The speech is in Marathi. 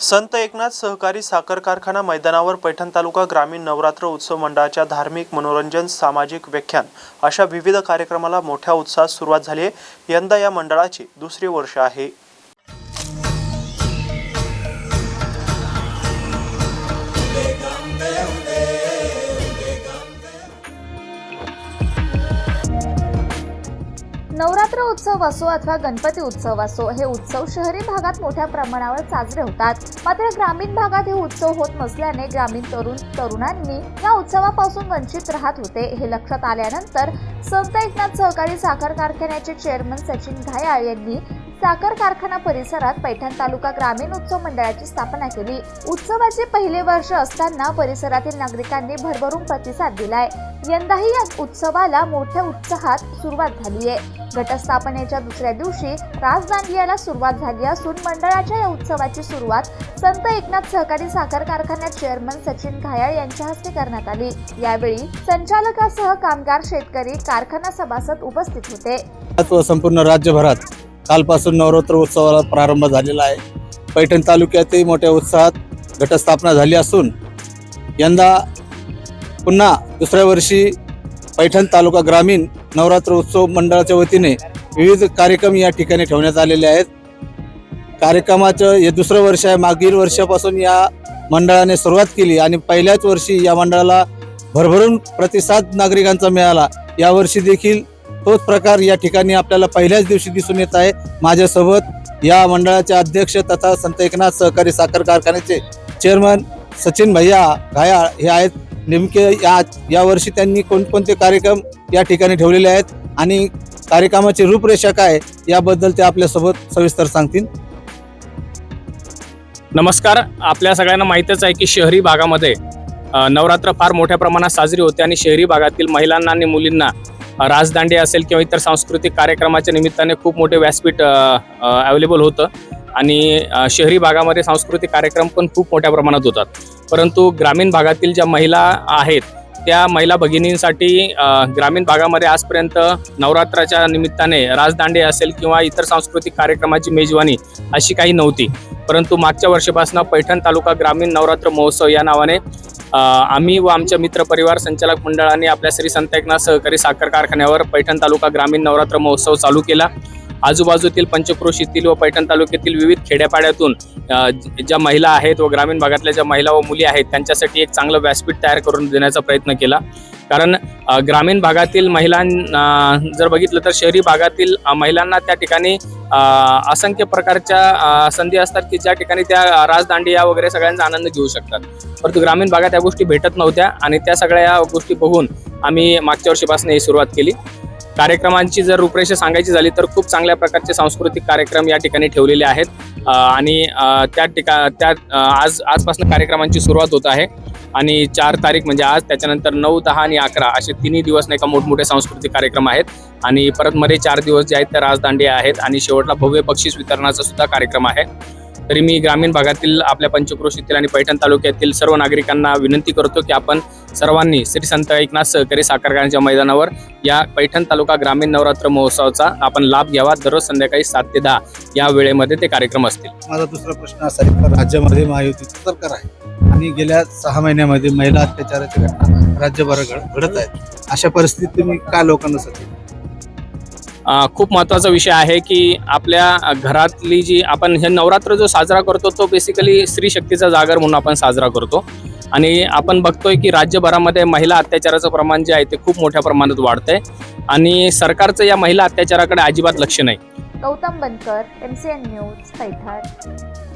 संत एकनाथ सहकारी साखर कारखाना मैदानावर पैठण तालुका ग्रामीण नवरात्र उत्सव मंडळाच्या धार्मिक मनोरंजन सामाजिक व्याख्यान अशा विविध कार्यक्रमाला मोठ्या उत्साहात सुरुवात झाली आहे. यंदा या मंडळाची दुसरी वर्ष आहे. नवरात्र उत्सव असो अथवा गणपती उत्सव असो हे उत्सव शहरी भागात मोठ्या प्रमाणावर साजरे होतात. मात्र ग्रामीण भागात हे उत्सव होत नसल्याने ग्रामीण तरुण तरुणांनी या उत्सवापासून वंचित राहत होते. हे लक्षात आल्यानंतर संत एकनाथ सहकारी साखर कारखान्याचे चेअरमन सचिन घायाळ यांनी साखर कारखाना परिसरात पैठण तालुका ग्रामीण उत्सव मंडळाची स्थापना केली. उत्सवाचे पहिले वर्ष असताना परिसरातील नागरिकांनी भरभरून प्रतिसाद दिलाय. यंदाही या उत्सवाला मोठ्या उत्साहात सुरुवात झाली आहे. घटस्थापनेच्या दुसऱ्या दिवशी राजदांडियाला सुरुवात झाली असून मंडळाच्या या उत्सवाची सुरुवात संत एकनाथ सहकारी साखर कारखान्यात चेअरमन सचिन घायाळ यांच्या हस्ते करण्यात आली. यावेळी संचालकासह कामगार शेतकरी कारखाना सभासद उपस्थित होते. संपूर्ण राज्यभरात कालपासून नवरात्र उत्सवाला प्रारंभ झालेला आहे. पैठण तालुक्यातही मोठ्या उत्साहात घटस्थापना झाली असून यंदा पुन्हा दुसऱ्या वर्षी पैठण तालुका ग्रामीण नवरात्र उत्सव मंडळाच्या वतीने विविध कार्यक्रम या ठिकाणी ठेवण्यात आलेले आहेत. कार्यक्रमाचं हे दुसरं वर्ष आहे. मागील वर्षापासून या मंडळाने सुरुवात केली आणि पहिल्याच वर्षी या मंडळाला भरभरून प्रतिसाद नागरिकांचा मिळाला. यावर्षी देखील तोच प्रकार या ठिकाणी आपल्याला पहिल्याच दिवशी दिसून येत आहे. माझ्यासोबत या मंडळाचे अध्यक्ष तथा संत एकनाथ सहकारी साखर कारखान्याचे चेअरमन सचिन भैया घायाळ हे आहेत. नेमके या यावर्षी त्यांनी कोणकोणते कार्यक्रम या ठिकाणी ठेवलेले आहेत आणि कार्यक्रमाची रूपरेषा काय याबद्दल ते आपल्यासोबत सविस्तर सांगतील. नमस्कार. आपल्या सगळ्यांना माहीतच आहे की शहरी भागामध्ये नवरात्र फार मोठ्या प्रमाणात साजरी होते आणि शहरी भागातील महिलांना आणि मुलींना राजदांडी असेल किंवा इतर सांस्कृतिक कार्यक्रमाच्या निमित्ताने खूप मोठे व्यासपीठ अवेलेबल होतं. आणि शहरी भागामध्ये सांस्कृतिक कार्यक्रम पण खूप मोठ्या प्रमाणात होतात. परंतु ग्रामीण भागातील ज्या महिला आहेत त्या महिला भगिनींसाठी ग्रामीण भागामध्ये आजपर्यंत नवरात्राच्या निमित्ताने राजदांडे असेल किंवा इतर सांस्कृतिक कार्यक्रमाची मेजवानी अशी काही नव्हती. परंतु मागच्या वर्षीपासून पैठण तालुका ग्रामीण नवरात्र महोत्सव या नावाने आम्ही व आमच्या मित्रपरिवार संचालक मंडळाने आपल्या श्री संत एकनाथ सहकारी साखर कारखान्यावर पैठण तालुका ग्रामीण नवरात्र महोत्सव चालू केला. आजूबाजूतील पंचक्रोशीतील व पैठण तालुक्यातील विविध खेड्यापाड्यातून ज्या महिला आहेत व ग्रामीण भागातल्या ज्या महिला व मुली आहेत त्यांच्यासाठी एक चांगलं व्यासपीठ तयार करून देण्याचा प्रयत्न केला. कारण ग्रामीण भागातील महिलां जर बघितलं तर शहरी भागातील महिलांना त्या ठिकाणी असंख्य प्रकारच्या संधी असतात की ज्या ठिकाणी त्या राजदांडिया वगैरे सगळ्यांचा आनंद घेऊ शकतात. परंतु ग्रामीण भागात या गोष्टी भेटत नव्हत्या आणि त्या सगळ्या गोष्टी बघून आम्ही मागच्या वर्षीपासून ही सुरुवात केली. कार्यक्रमांची जर रूपरेषा सांगायची झाली तर खूप चांगल्या प्रकारचे सांस्कृतिक कार्यक्रम या ठिकाणी ठेवलेले आहेत. आणि त्या ठिका त्या आज आजपासून कार्यक्रमांची सुरुवात होत आहे. आणि चार तारीख म्हणजे आज त्याच्यानंतर नऊ दहा आणि अकरा असे तिन्ही दिवस नाही का मोठमोठे सांस्कृतिक कार्यक्रम आहेत. आणि परत मध्ये चार दिवस जे आहेत त्या राजदांडे आहेत. आणि शेवटला भव्य बक्षीस वितरणाचा सुद्धा कार्यक्रम आहे. तरी मी ग्रामीण भागातील आपल्या पंचक्रोशीतील आणि पैठण तालुक्यातील सर्व नागरिकांना विनंती करतो की आपण सर्वांनी श्री संत एकनाथ सहकारी साखर कारखान्याच्या मैदानावर या पैठण तालुका ग्रामीण नवरात्र महोत्सवाचा आपण लाभ घ्यावा. दररोज संध्याकाळी सात ते दहा या वेळेमध्ये ते कार्यक्रम असतील. माझा दुसरा प्रश्न असा आहे की राज्यामध्ये महायुतीचं सरकार आहे आणि गेल्या सहा महिन्यामध्ये महिला अत्याचाराच्या घटना राज्यभर घड- घडत आहेत. अशा परिस्थितीत तुम्ही काय लोकांना सध्या खूप महत्त्वाचा विषय आहे की आपल्या घरातली जी आपण हे नवरात्र जो साजरा करतो तो बेसिकली स्त्री शक्तीचा जागर म्हणून आपण साजरा करतो. आणि आपण बघतोय की राज्यभरामध्ये महिला अत्याचाराचं प्रमाण जे आहे ते खूप मोठ्या प्रमाणात वाढतंय. आणि सरकारचं या महिला अत्याचाराकडे अजिबात लक्ष नाही. Gautam Bankar M C N news Paithan.